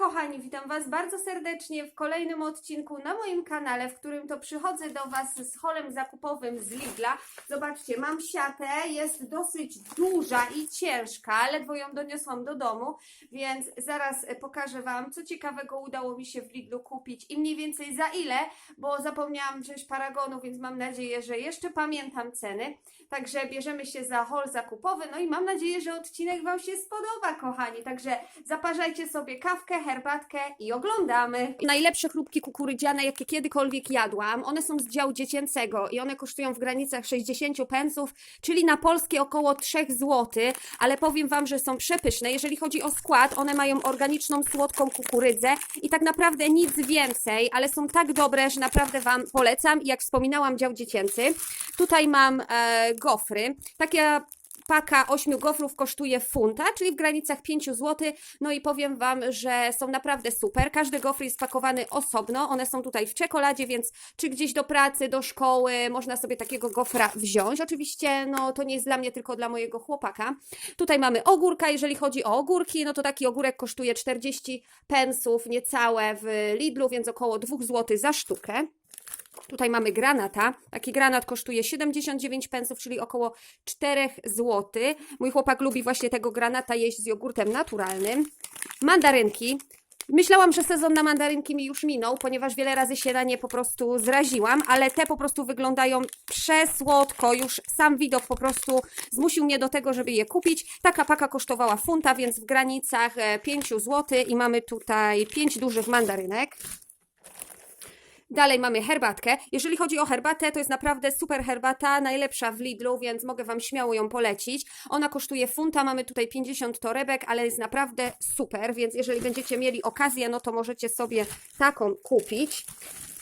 kochani, witam Was bardzo serdecznie w kolejnym odcinku na moim kanale, w którym to przychodzę do Was z holem zakupowym z Lidla. Zobaczcie, mam siatę, jest dosyć duża i ciężka, ledwo ją doniosłam do domu, więc zaraz pokażę Wam, co ciekawego udało mi się w Lidlu kupić i mniej więcej za ile, bo zapomniałam wziąć paragonu, więc mam nadzieję, że jeszcze pamiętam ceny. Także bierzemy się za hol zakupowy, no i mam nadzieję, że odcinek Wam się spodoba, kochani. Także zaparzajcie sobie kawkę, herbatkę i oglądamy. Najlepsze chrupki kukurydziane, jakie kiedykolwiek jadłam, one są z działu dziecięcego i one kosztują w granicach 60 pensów, czyli na polskie około 3 zł, ale powiem Wam, że są przepyszne. Jeżeli chodzi o skład, one mają organiczną, słodką kukurydzę i tak naprawdę nic więcej, ale są tak dobre, że naprawdę Wam polecam. Jak wspominałam, dział dziecięcy. Tutaj mam e, gofry. Taka paka 8 gofrów kosztuje funta, czyli w granicach 5 zł. No i powiem Wam, że są naprawdę super. Każdy gofr jest spakowany osobno. One są tutaj w czekoladzie, więc czy gdzieś do pracy, do szkoły można sobie takiego gofra wziąć. Oczywiście, no to nie jest dla mnie, tylko dla mojego chłopaka. Tutaj mamy ogórka. Jeżeli chodzi o ogórki, no to taki ogórek kosztuje 40 pensów niecałe w Lidlu, więc około 2 zł za sztukę. Tutaj mamy granata. Taki granat kosztuje 79 pensów, czyli około 4 zł. Mój chłopak lubi właśnie tego granata jeść z jogurtem naturalnym. Mandarynki. Myślałam, że sezon na mandarynki mi już minął, ponieważ wiele razy się na nie po prostu zraziłam, ale te po prostu wyglądają przesłodko. Już sam widok po prostu zmusił mnie do tego, żeby je kupić. Taka paka kosztowała funta, więc w granicach e, 5 zł i mamy tutaj 5 dużych mandarynek. Dalej mamy herbatkę. Jeżeli chodzi o herbatę, to jest naprawdę super herbata, najlepsza w Lidlu, więc mogę Wam śmiało ją polecić. Ona kosztuje funta, mamy tutaj 50 torebek, ale jest naprawdę super, więc jeżeli będziecie mieli okazję, no to możecie sobie taką kupić.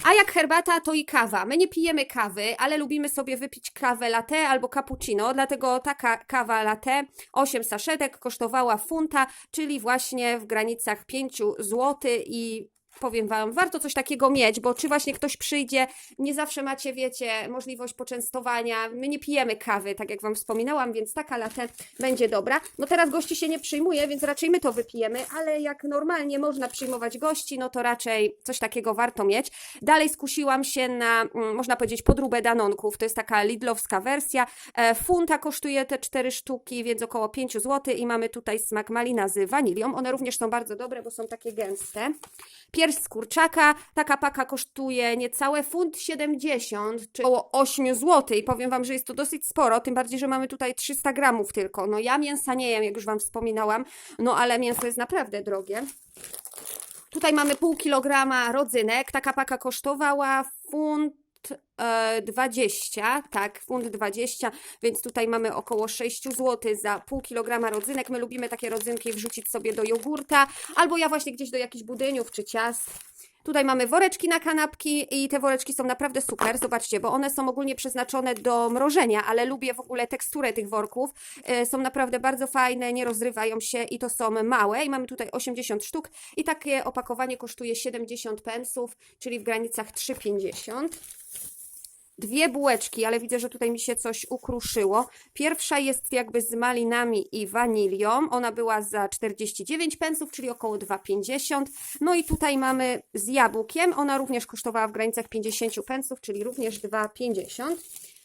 A jak herbata, to i kawa. My nie pijemy kawy, ale lubimy sobie wypić kawę latte albo cappuccino, dlatego taka kawa latte 8 saszetek kosztowała funta, czyli właśnie w granicach 5 zł i powiem Wam, warto coś takiego mieć, bo czy właśnie ktoś przyjdzie, nie zawsze macie, wiecie, możliwość poczęstowania. My nie pijemy kawy, tak jak Wam wspominałam, więc taka latte będzie dobra. No teraz gości się nie przyjmuje, więc raczej my to wypijemy, ale jak normalnie można przyjmować gości, no to raczej coś takiego warto mieć. Dalej skusiłam się na, mm, można powiedzieć, podróbę danonków. To jest taka lidlowska wersja. E, funta kosztuje te cztery sztuki, więc około 5 zł i mamy tutaj smak malina z wanilią. One również są bardzo dobre, bo są takie gęste. Pierś z kurczaka, taka paka kosztuje niecałe funt 70, czy około 8 zł powiem Wam, że jest to dosyć sporo, tym bardziej, że mamy tutaj 300 gramów tylko. No ja mięsa nie jem, jak już Wam wspominałam, no ale mięso jest naprawdę drogie. Tutaj mamy pół kilograma rodzynek, taka paka kosztowała funt 20, tak, funt 20, więc tutaj mamy około 6 zł za pół kilograma rodzynek. My lubimy takie rodzynki wrzucić sobie do jogurta, albo ja właśnie gdzieś do jakichś budyniów czy ciast. Tutaj mamy woreczki na kanapki i te woreczki są naprawdę super, zobaczcie, bo one są ogólnie przeznaczone do mrożenia, ale lubię w ogóle teksturę tych worków. E, Są naprawdę bardzo fajne, nie rozrywają się i to są małe. I mamy tutaj 80 sztuk. I takie opakowanie kosztuje 70 pensów, czyli w granicach 3,50 dwie bułeczki, ale widzę, że tutaj mi się coś ukruszyło. Pierwsza jest jakby z malinami i wanilią. Ona była za 49 pensów, czyli około 2,50. No i tutaj mamy z jabłkiem. Ona również kosztowała w granicach 50 pensów, czyli również 2,50.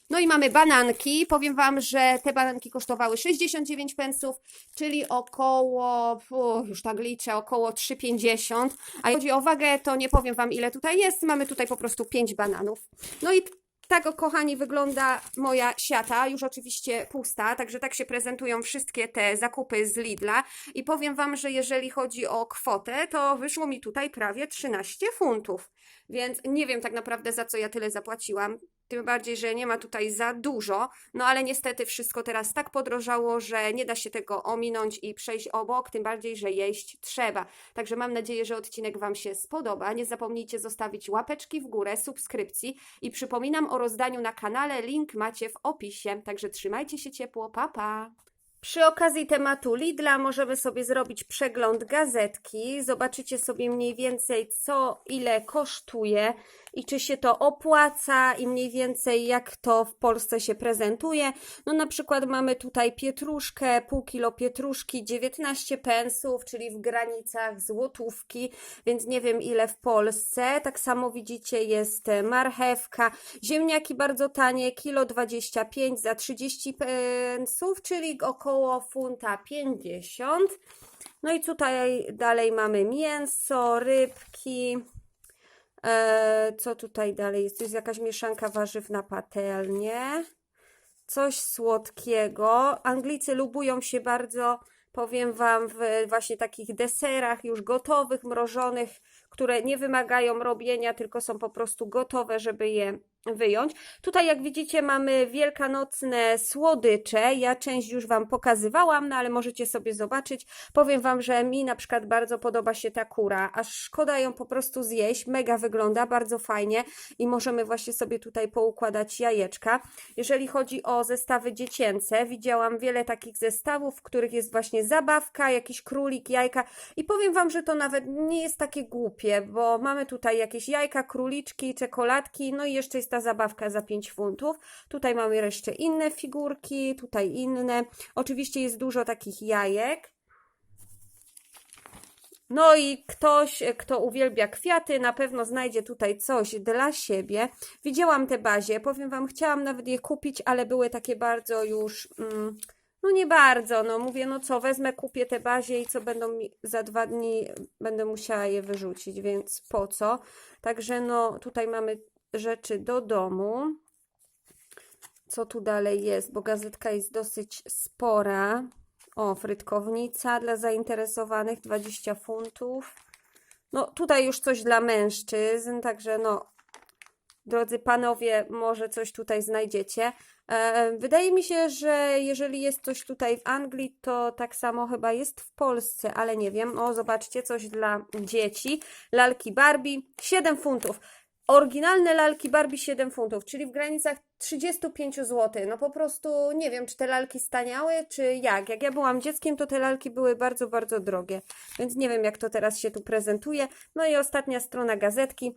No i mamy bananki. Powiem Wam, że te bananki kosztowały 69 pensów, czyli około, już tak liczę, około 3,50. A jeśli chodzi o wagę, to nie powiem Wam ile tutaj jest. Mamy tutaj po prostu 5 bananów. No i tak, o, kochani, wygląda moja siata, już oczywiście pusta, także tak się prezentują wszystkie te zakupy z Lidla. I powiem Wam, że jeżeli chodzi o kwotę, to wyszło mi tutaj prawie 13 funtów, więc nie wiem tak naprawdę za co ja tyle zapłaciłam, tym bardziej, że nie ma tutaj za dużo, no ale niestety wszystko teraz tak podrożało, że nie da się tego ominąć i przejść obok, tym bardziej, że jeść trzeba. Także mam nadzieję, że odcinek Wam się spodoba. Nie zapomnijcie zostawić łapeczki w górę, subskrypcji i przypominam o rozdaniu na kanale, link macie w opisie. Także trzymajcie się ciepło, pa pa! Przy okazji tematu Lidla możemy sobie zrobić przegląd gazetki. Zobaczycie sobie mniej więcej co ile kosztuje. I czy się to opłaca i mniej więcej jak to w Polsce się prezentuje. No na przykład mamy tutaj pietruszkę, pół kilo pietruszki, 19 pensów, czyli w granicach złotówki, więc nie wiem ile w Polsce. Tak samo widzicie jest e, marchewka, ziemniaki bardzo tanie, kilo 25 za 30 pensów, czyli około funta 50. No i tutaj dalej mamy mięso, rybki. E, co tutaj dalej jest? To jest jakaś mieszanka warzyw na patelnię. Coś słodkiego. Anglicy lubują się bardzo, powiem Wam, w właśnie takich deserach już gotowych, mrożonych, które nie wymagają robienia, tylko są po prostu gotowe, żeby je wyjąć. Tutaj, jak widzicie, mamy wielkanocne słodycze. Ja część już Wam pokazywałam, no ale możecie sobie zobaczyć. Powiem Wam, że mi na przykład bardzo podoba się ta kura, aż szkoda ją po prostu zjeść. Mega wygląda, bardzo fajnie i możemy właśnie sobie tutaj poukładać jajeczka. Jeżeli chodzi o zestawy dziecięce, widziałam wiele takich zestawów, w których jest właśnie zabawka, jakiś królik, jajka i powiem Wam, że to nawet nie jest takie głupie, bo mamy tutaj jakieś jajka, króliczki, czekoladki, no i jeszcze jest ta zabawka za 5 funtów. Tutaj mamy jeszcze inne figurki, tutaj inne. Oczywiście jest dużo takich jajek. No i ktoś, kto uwielbia kwiaty, na pewno znajdzie tutaj coś dla siebie. Widziałam te bazie, powiem Wam, chciałam nawet je kupić, ale były takie bardzo już, mm, no nie bardzo, no mówię, no co, wezmę, kupię te bazie i co będą mi, za dwa dni będę musiała je wyrzucić, więc po co? Także no tutaj mamy rzeczy do domu. Co tu dalej jest? Bo gazetka jest dosyć spora. O, frytkownica dla zainteresowanych 20 funtów. No, tutaj już coś dla mężczyzn, także no, drodzy panowie, może coś tutaj znajdziecie. E, wydaje mi się, że jeżeli jest coś tutaj w Anglii, to tak samo chyba jest w Polsce, ale nie wiem. O, zobaczcie, coś dla dzieci. Lalki Barbie, 7 funtów. Oryginalne lalki Barbie 7 funtów, czyli w granicach 35 zł. No po prostu nie wiem, czy te lalki staniały, czy jak. Jak ja byłam dzieckiem, to te lalki były bardzo, bardzo drogie. Więc nie wiem, jak to teraz się tu prezentuje. No i ostatnia strona gazetki.